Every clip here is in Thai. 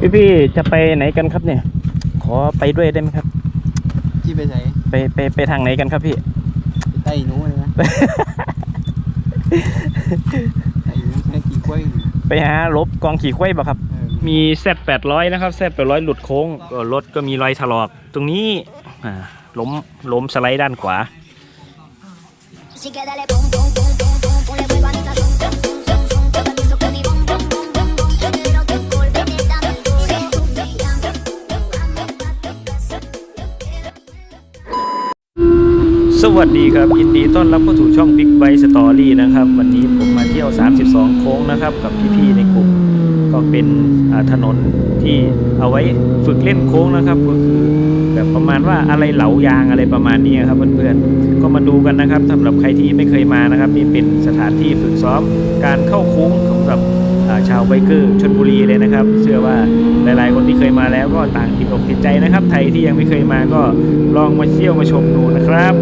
พี่พี่ๆจะไปไหนกันครับเนี่ย ขอไปด้วยได้ไหมครับ ที่ไปไหนไปไปไปทางไหนกันครับพี่ไปใต้หนูเลยนะใต้หนูแค่กี่กล้วยไปหาลบกองขี่ควายบ่ครับ เออมีแซดแปดร้อยนะครับแซดแปดร้อยหลุดโค้งก็รถก็มีรอยถลอก ตรงนี้อ่าล้มล้มสไลด์ด้านขวา Así que dale pum pum pum pum วัสดีครับ ยินดีต้อนรับเข้าสู่ช่อง Big b i Story นะครับ วันนี้ผมมาเที่ยว 32 โค้งนะครับ กับพี่ๆในกลุ่ม ก็เป็นถนนที่เอาไว้ฝึกเล่นโค้งนะครับ ก็คือแบบประมาณว่าอะไรเหลายางอะไรประมาณนี้ครับเพื่อนๆก็มาดูกันนะครับสำหรับใครที่ไม่เคยมานะครับนี่เป็นสถานที่ฝึกซ้อมการเข้าโค้งสำหรับชาวไบเกอร์ชนบุรีเลยนะครับ เชื่อว่าหลายๆ คนที่เคยมาแล้วก็ต่างติดอกติดใจนะครับใครที่ยังไม่เคยมาก็ลองมาเที่ยวมาชมดูนะครับ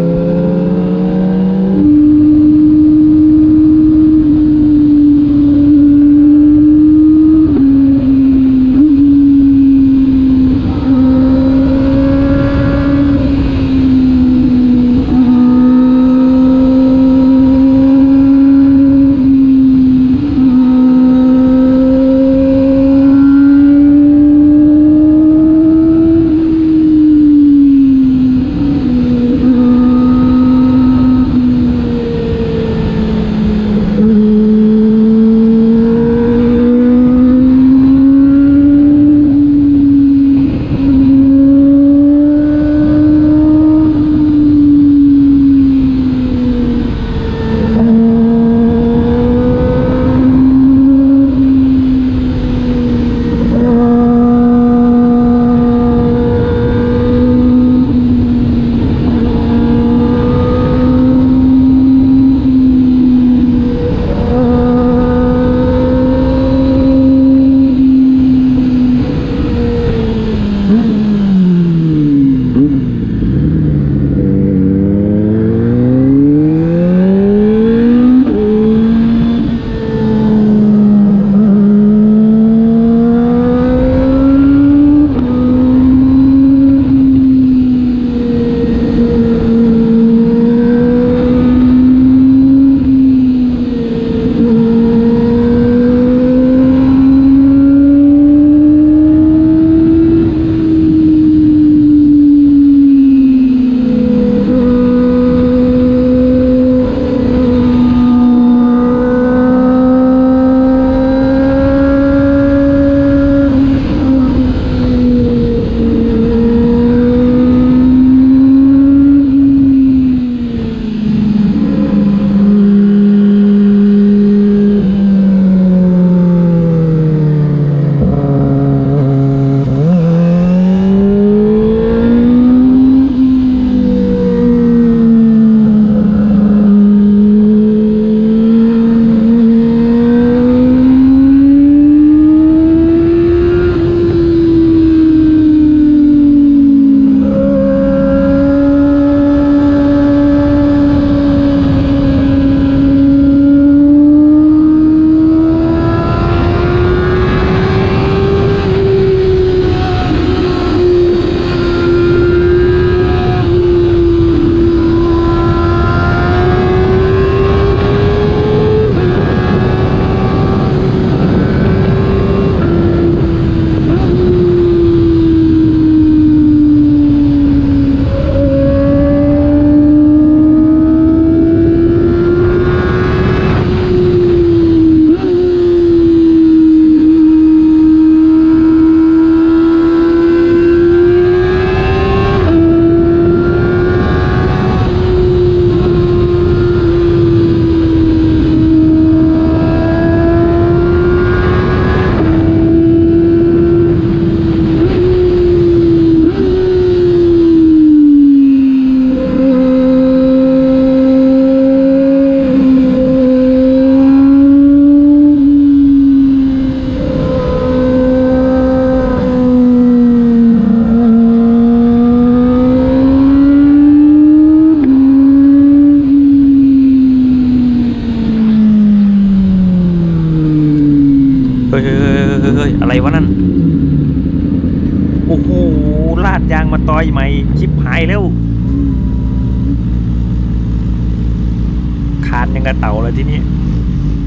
านยังกระเต่าเลยที่นี้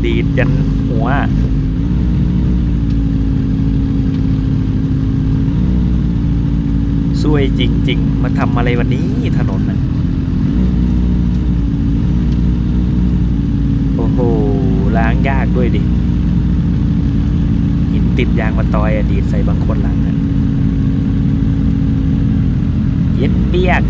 ดีดยันหัวสวยจริง ๆ มาทำอะไรวันนี้ถนนน่ะโอ้โห ล้างยากด้วยดิหินติดยางมาตอยอะดีดใส่บางคนหลังอะเย็ดเปียก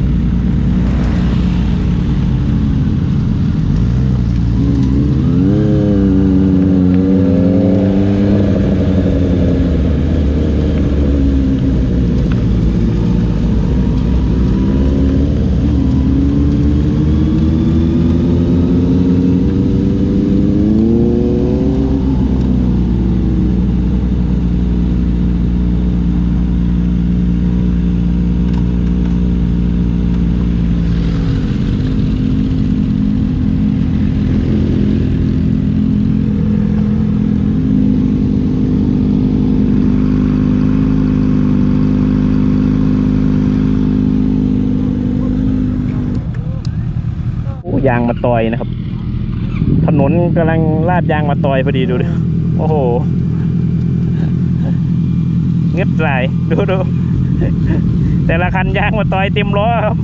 างมาตอยนะครับ ถนนกำลังลาดยางมาตอยพอดีดูดิโอ้โหเงึดไหลายดูดูแต่ละคันยางมาตอยเต็มล้อครับ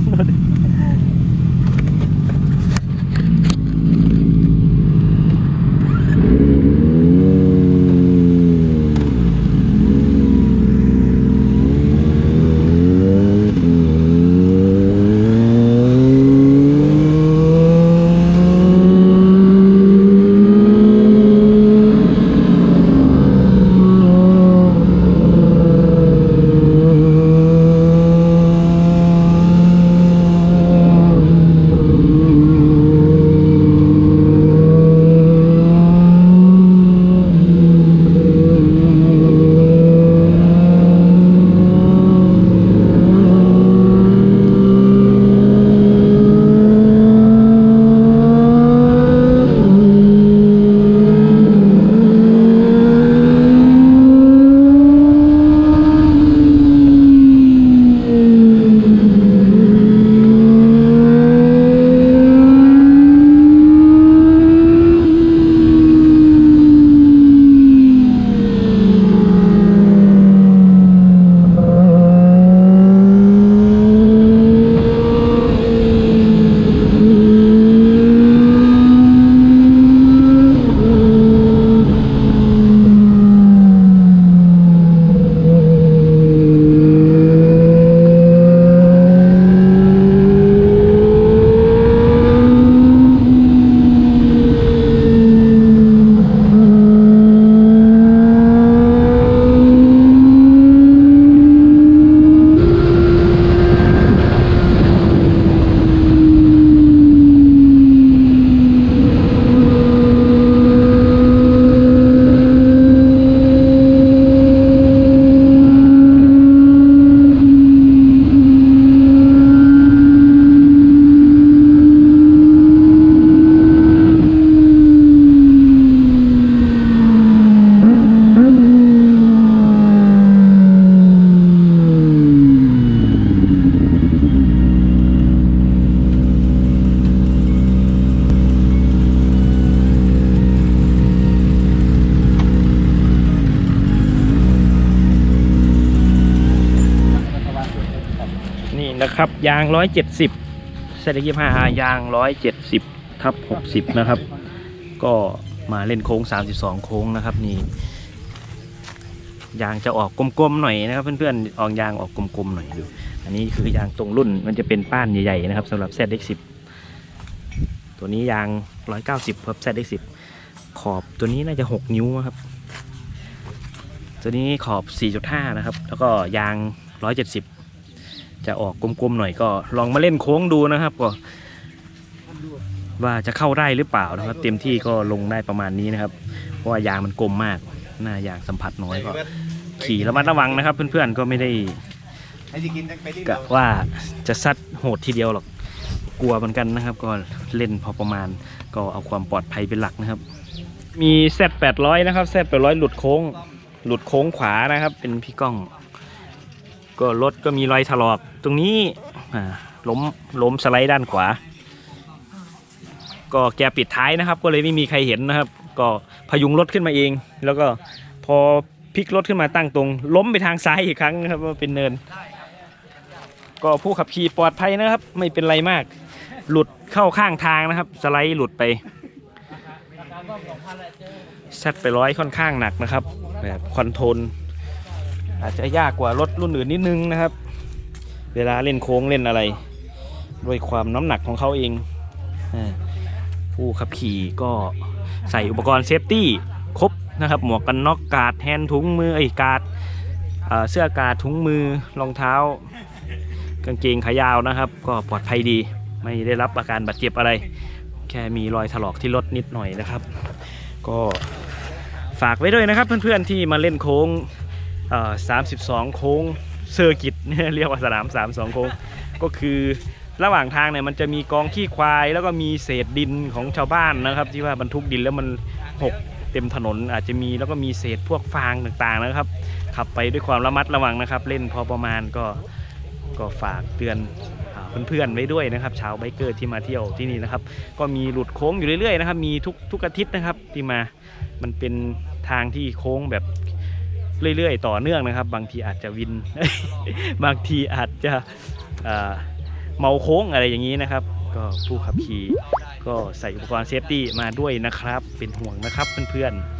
นะครับยางร้อยเจ็ดสิบเซตยี่ห้ายางร้อยเจ็ดสิบทับหกสิบนะครับ ก็มาเล่นโค้งสามสิบสองโค้งนะครับนี่ยางจะออกกลมๆหน่อยนะครับ เพื่อนๆออกยางออกกลมๆหน่อยดู อันนี้คือยางตรงรุ่นมันจะเป็นป้านใหญ่ๆนะครับสำหรับ ZX10 ตัวนี้ยาง 190ครับ ZX10 ขอบตัวนี้น่าจะ 6 นิ้วครับ ตัวนี้ขอบ 4.5 นะครับ แล้วก็ยาง 170 จะออกกลมๆหน่อยก็ลองมาเล่นโค้งดูนะครับก็ว่าจะเข้าได้หรือเปล่านะครับ เต็มที่ก็ลงได้ประมาณนี้นะครับ เพราะว่ายางมันกลมมากหน้ายางสัมผัสน้อยก็ ขี่ระมัดระวังนะครับ เพื่อนๆก็ไม่ได้ให้สิกินไปที่กะว่าจะซัดโหดทีเดียวหรอกกลัวเหมือนกันนะครับ ก็เล่นพอประมาณก็เอาความปลอดภัยเป็นหลักนะครับ มีแซดแปดร้อยนะครับแซดแปดร้อยหลุดโค้ง หลุดโค้งขวานะครับ เป็นพี่ก้อง ก็รถก็มีรอยถลอกตรงนี้ล้มล้มสไลด์ด้านขวา ก็แกปิดท้ายนะครับ ก็เลยไม่มีใครเห็นนะครับ ก็พยุงรถขึ้นมาเอง แล้วก็พอพลิกรถขึ้นมาตั้งตรง ล้มไปทางซ้ายอีกครั้งนะครับว่าเป็นเนิน ก็ผู้ขับขี่ปลอดภัยนะครับ ไม่เป็นไรมาก หลุดเข้าข้างทางนะครับ สไลด์หลุดไปแซดไปร้อยค่อนข้างหนักนะครับแบบคอนโทรล อาจจะยากกว่ารถรุ่นอื่นนิดนึงนะครับ เวลาเล่นโค้งเล่นอะไร ด้วยความน้ำหนักของเขาเองอผู้ขับขี่ก็ใส่อุปกรณ์เซฟตี้ครบนะครับ หมวกกันน็อกกาดแฮนด์ถุงมือไอ้กาดเอ่อเสื้อกาดถุงมือรองเท้า กางเกงขายาวนะครับ ก็ปลอดภัยดีไม่ได้รับอาการบาดเจ็บอะไร แค่มีรอยถลอกที่รถนิดหน่อยนะครับ ก็ฝากไว้ด้วยนะครับเพื่อนๆที่มาเล่นโค้ง เอ่อ32โค้งเซอร์กิตเรียกว่าสนาม32โค้งก็คือระหว่างทางเนี่ยมันจะมีกองขี้ควาย แล้วก็มีเศษดินของชาวบ้านนะครับ ที่ว่าบรรทุกดินแล้วมันหกเต็มถนนอาจจะมีแล้วก็มีเศษพวกฟางต่างๆนะครับ ขับไปด้วยความระมัดระวังนะครับ เล่นพอประมาณก็ก็ฝากเตือนเพื่อนๆไว้ด้วยนะครับชาวไบเกอร์ที่มาเที่ยวที่นี่นะครับ ก็มีหลุดโค้งอยู่เรื่อยๆนะครับ มีทุกทุกอาทิตย์นะครับที่มามันเป็นทางที่โค้งแบบ เรื่อย ๆ ต่อเนื่องนะครับ บางทีอาจจะวิน บางทีอาจจะเมาโค้งอะไรอย่างนี้นะครับ ก็ผู้ขับขี่ก็ใส่อุปกรณ์เซฟตี้มาด้วยนะครับ เป็นห่วงนะครับเพื่อนๆ